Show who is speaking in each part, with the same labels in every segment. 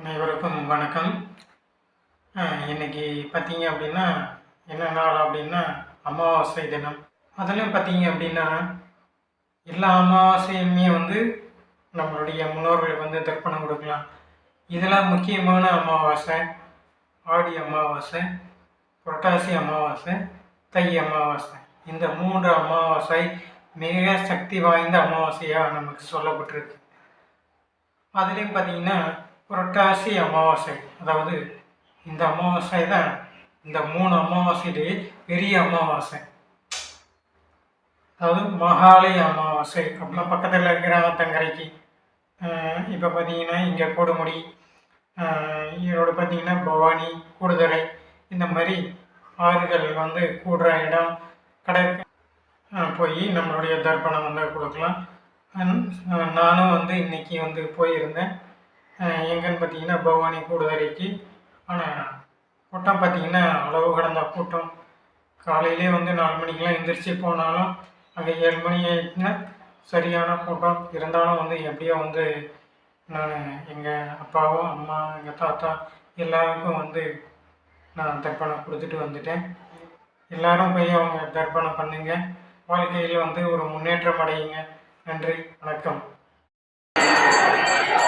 Speaker 1: அனைவருக்கும் வணக்கம். இன்றைக்கி இன்னைக்கு பார்த்தீங்க அப்படின்னா என்ன நாள் அப்படின்னா அமாவாசை தினம். அதுலேயும் பார்த்தீங்க அப்படின்னா எல்லா அமாவாசையுமே வந்து நம்மளுடைய முன்னோர்களுக்கு வந்து தர்ப்பணம் கொடுக்கலாம். இதில் முக்கியமான அமாவாசை. ஆடி அமாவாசை புரட்டாசி அமாவாசை தை அமாவாசை. இந்த மூன்று அமாவாசை மிக சக்தி வாய்ந்த அமாவாசையாக நமக்கு சொல்லப்பட்டிருக்கு. அதுலேயும் பார்த்தீங்கன்னா புரட்டாசி அமாவாசை. அதாவது இந்த அமாவாசை தான் இந்த மூணு அமாவாசையிலேயே பெரிய அமாவாசை. அதாவது மகாலய அமாவாசை அப்படின்னா பக்கத்தில் இருக்கிற தங்கரைக்கு. இப்போ பார்த்தீங்கன்னா இங்கே கொடுமுடி ஆஹ் ஈரோடு பார்த்தீங்கன்னா பவானி கூடுதுறை இந்த மாதிரி ஆறுகள் வந்து கூடுற இடம் கடை போய் நம்மளுடைய தர்ப்பணம் வந்து கொடுக்கலாம். நானும் வந்து இன்றைக்கி வந்து போயிருந்தேன். எங்கன்னு பார்த்தீங்கன்னா பவானி கூடுதறைக்கு ஆனால் கூட்டம் பார்த்தீங்கன்னா அளவு கடந்த கூட்டம். காலையிலே வந்து நாலு மணிக்கெலாம் எந்திரிச்சு போனாலும் அங்கே ஏழு மணி ஆயிடுச்சுன்னா சரியான கூட்டம். இருந்தாலும் வந்து எப்படியோ வந்து நான் எங்கள் அப்பாவும் அம்மா எங்கள் தாத்தா எல்லாருக்கும் வந்து நான் தர்ப்பணம் கொடுத்துட்டு வந்துட்டேன். எல்லாரும் போய் அவங்க தர்ப்பணம் பண்ணுங்க. வாழ்க்கையில் வந்து ஒரு முன்னேற்றம் அடையுங்க. நன்றி வணக்கம்.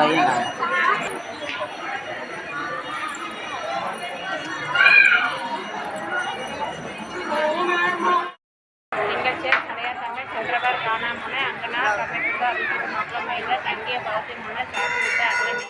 Speaker 1: தாயே காணாமல் அங்கனா தமிழ்குள்ள அதுக்கு மாப்பிள்ளை தங்கிய பார்த்து முன்னே சாப்பிட்டு